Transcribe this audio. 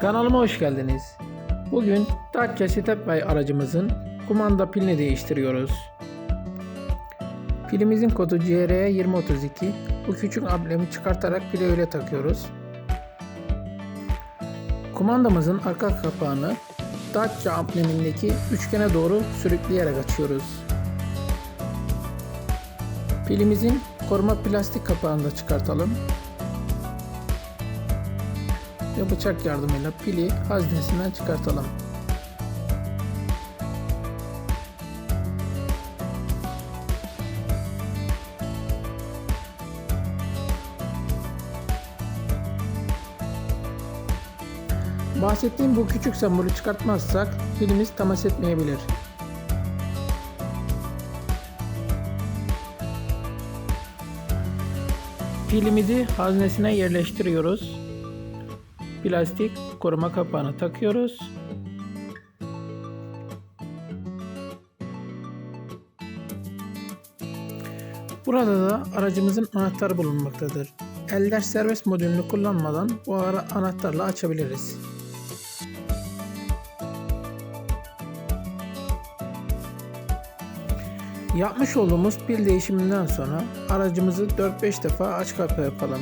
Kanalıma hoş geldiniz. Bugün Dacia Stepway aracımızın kumanda pilini değiştiriyoruz. Pilimizin kodu CR2032. Bu küçük amblemi çıkartarak pili öyle takıyoruz. Kumandamızın arka kapağını Dacia amblemindeki üçgene doğru sürükleyerek açıyoruz. Pilimizin koruma plastik kapağını da çıkartalım ve bıçak yardımıyla pili haznesinden çıkartalım. Bahsettiğim bu küçük sembolü çıkartmazsak pilimiz temas etmeyebilir. Pilimizi haznesine yerleştiriyoruz plastik koruma kapağını takıyoruz. Burada da aracımızın anahtarı bulunmaktadır. Eller serbest modülünü kullanmadan bu ara anahtarla açabiliriz. Yapmış olduğumuz pil değişiminden sonra aracımızı 4-5 defa aç kapa yapalım.